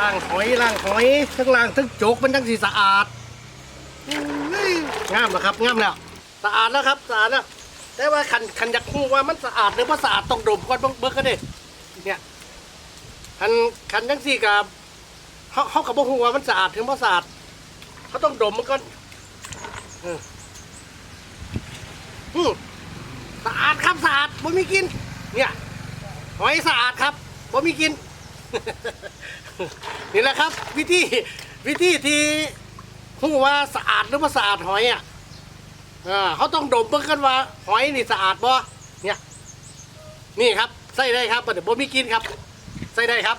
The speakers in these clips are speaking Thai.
ล่างหอยล่างหอยทั้งล่างทั้งโจกมันทั้งสีสะอาดอุ้ยงามแล้วครับงามแล้วสะอาดแล้วครับสะอาดแล้วแต่ว่าคันคันอยากรู้ว่ามันสะอาดหรือว่าสะอาดต้องดมก่อนเบิ่งเบิ่งกันดิเนี่ยคันคันทั้งสี่กับเขาเขากับบ่ฮู้ว่ามันสะอาดถึงบ่สะอาดเขาต้องดมมันก่อนอืมสะอาดครับสะอาดบ่มีกิน เนี่ยหอยสะอาดครับบ่มีกิน นี่แหละครับ วิธีวิธีที่พูดว่าสะอาดหรือว่าสะอาดหอยอะเขาต้องดมเบิ่งกันว่าหอยนี่สะอาดบ่เนี่ยนี่ครับใส่ได้ครับเดี๋ยวบ่มีกินครับใส่ได้ครับ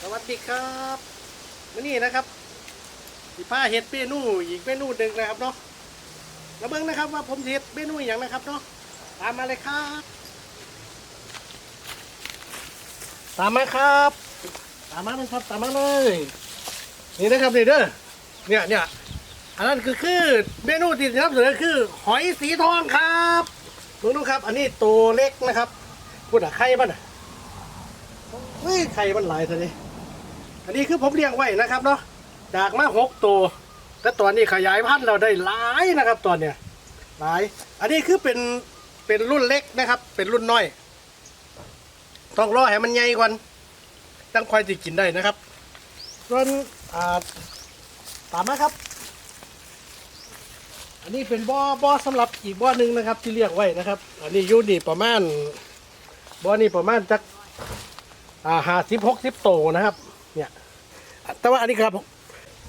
สวัสดีครับวันนี้นะครับสิผ้าเห็ดเมนูอีกเมนูหนึ่งนะครับเนาะแล้วเบิ่งนะครับว่าผมเห็ดเมนูอย่างนะครับเนาะตามมาเลยครับ ตามมาครับ ตามมาเลยครับตามมาเลย นี่นะครับนี่เด้อเนี่ยเนี่ยอันนั้นคือคือเมนูที่นำเสนอคือหอยสีทองครับดูดูครับ อันนี้ตัวเล็กนะครับพูดอะไข่มันอะเฮ้ยไข่มันหลายทีนี้อันนี้คือผมเลี้ยงไว้นะครับเนาะจากมาหกตัวแต่ตอนนี้ขยายพันธุ์เราได้หลายนะครับตอนเนี้ยหลาย อันนี้คือเป็นเป็นรุ่นเล็กนะครับ เป็นรุ่นน้อย ต้องรอให้มันใหญ่ก่อนตั้งควายจะกินได้นะครับส่วนอ่าตามมาครับ อันนี้เป็นบ่อบ่อสำหรับอีกบ่อหนึ่งนะครับ ที่เรียกไว้นะครับ อันนี้ยูนี่ประมาณบ่อนี่ประมาณจักอ่าห้าสิบหกสิบโตนะครับ เนี่ย แต่ว่าอันนี้ครับ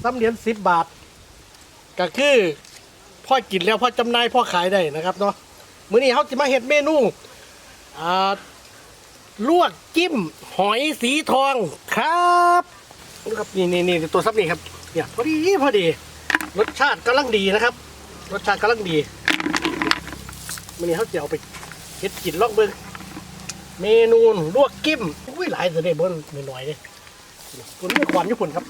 ซ้ำเหรียญสิบบาท ก็คือพ่อกินแล้วพ่อจำหน่ายพ่อขายได้นะครับเนาะมื้อนี้เขาจะมาเฮ็ดเมนูอ่า ลวกจิ้ม หอยสีทองครับนี่ครับนี่นี่นี่ตัวซับนี่ครับเนี่ยพอดีพอดี รสชาติกำลังดีนะครับ รสชาติกำลังดีมันนี้เขาจะเอาไปเฮ็ดกินลอกเบิ้งเมนูลวกจิ้มอุ้ยหลายเสยเด็จบนหน่อยๆเลยคุณไม่ขวานญี่ปุ่นครับ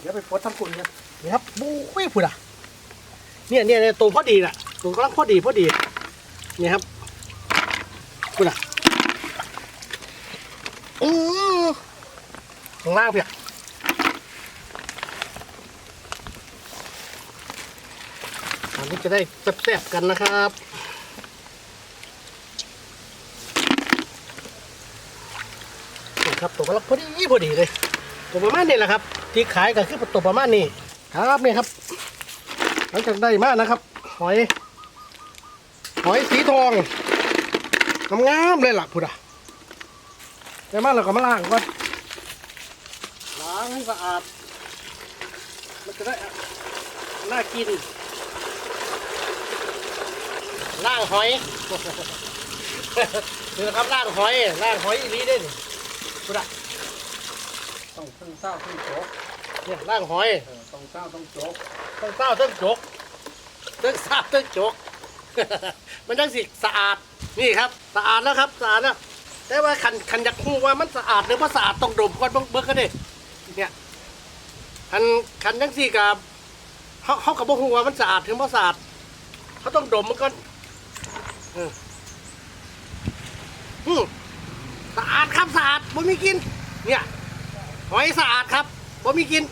เดี๋ยวไปโพสต์ทำคุณกันนี่ครับบู้ยพุ่นอะเนี่ยเนี่ยตัวพอดีน่ะตัวกำลังพอดีพอดีเนี่ยครับพุ่นอะ อือข้างล่างเพียอันนี้จะได้แซ่บๆกันนะครับนี่ครับตัวกำลังพอดีพอดีเลย ตัวประมาณนี้แหละครับ ที่ขายก็คือตัวประมาณนี้ครับนี่ครับ หลังจากได้มากนะครับ หอย หอยสีทองงามๆเลยล่ะพุดอะ เดี๋ยวมาเราก็มาล้างก่อนล้างให้สะอาด มันจะได้น่ากินล่างหอยนี่นะครับล่างหอยล่างหอยอีนี้ได้นี่คุณอะต้องทั้งเศร้าทั้งโจกเนี่ยล่างหอยเออต้องเศร้าต้องโจกทั้งเศร้าทั้งจกทั้งซาบทั้งจกมันทั้งสิสะอาดนี่ครับ สะอาดแล้วครับสะอาดแล้ว แต่ว่าคันคันอยากรู้ว่ามันสะอาดหรือว่าสะอาดต้องดมก่อนเบิ่งเบิ่งกันดิเนี่ยคันคันทั้งสี่กับเขาเขากับบ่ฮู้ว่ามันสะอาดถึงบ่สะอาดเขาต้องดมมันก่อนเอออืมสะอาดครับสะอาดบ่มีกิน เนี่ยหอยสะอาดครับบ่มีกิน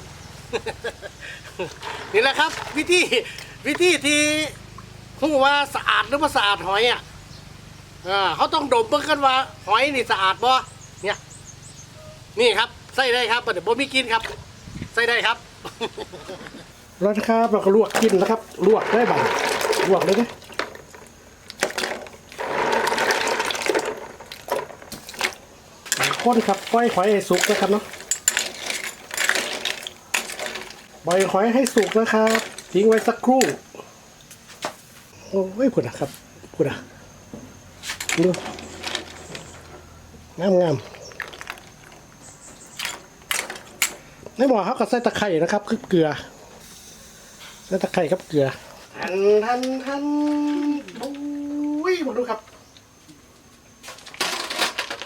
นี่แหละครับ วิธีวิธีที่พูว่าสะอาดหรือว่าสะอาดหอยอะ อ่าเขาต้องดมเบิ่งกันว่า หอยนี่สะอาดบ่เนี่ย นี่ครับใส่ได้ครับเดี๋ยวบ่มีกินครับใส่ได้ครับ แล้วนะครับเราก็ลวกกินนะครับ ลวกได้บ่าลวกเลยนะคนครับปล่อยหอยให้สุกนะครับเนาะปล่อยหอยให้สุกนะครับ ทิ้งไว้สักครู่ โอ้ยผุดอะครับผุดอะ ดูงามงามในหม้อเขาก็ใส่ตะไคร่นะครับคือเกลือใส่ตะไคร่ครับเกลือทันทันทันโอ้ยมาดูครับ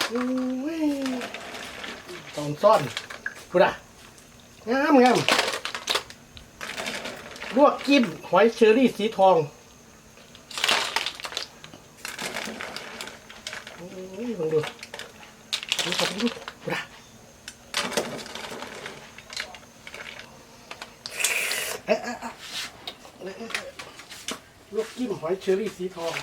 โอ้ยตอนซ่อนผุดอะงามงามลวกกิ้มหอยเชอรี่สีทองโอ้ยลองดู ผมดูนะเอ๊ะเอ๊ะเอ๊ะเอ๊ะเอ๊ะเอ๊ะลวกกิ้มหอยเชอรี่สีทอง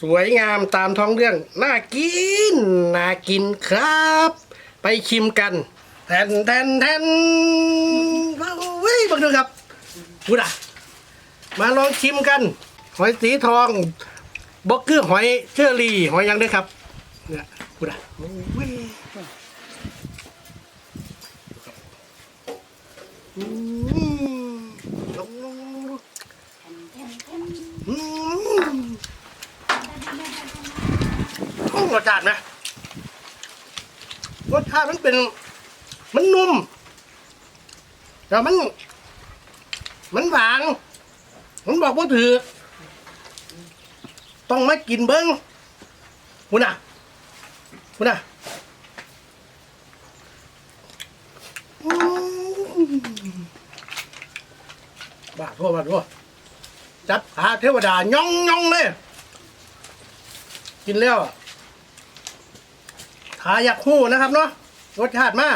สวยงามตามท้องเรื่อง น่ากิน น่ากินครับ ไปชิมกันแทนแทนแทนว้าวเว้ยบังดูครับพูดอะมาลองชิมกัน หอยสีทองบ็อกเกอร์หอยเชอรี่หอยยังด้วยครับ เนี่ยพูดอะโอ้ยอืมลองลองลองดูอืมโอ้รสชาตินะรสชาติมันเป็น มันนุ่มแต่มัน มันหวานมันบอกว่าถือ ต้องมากินเบิ้งคุณอะ คุณอะอืมบาดทั่วบาดทั่วจับขาเทวดาย่องย่องเลย กินแล้วอะถ้าอยากหู้นะครับเนาะรสชาติมา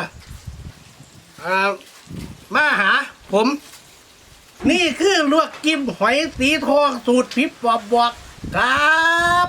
อ่ามาหา ผม นี่คือลวกจิ้มหอยสีทองสูตรพิบบอกบอกครับ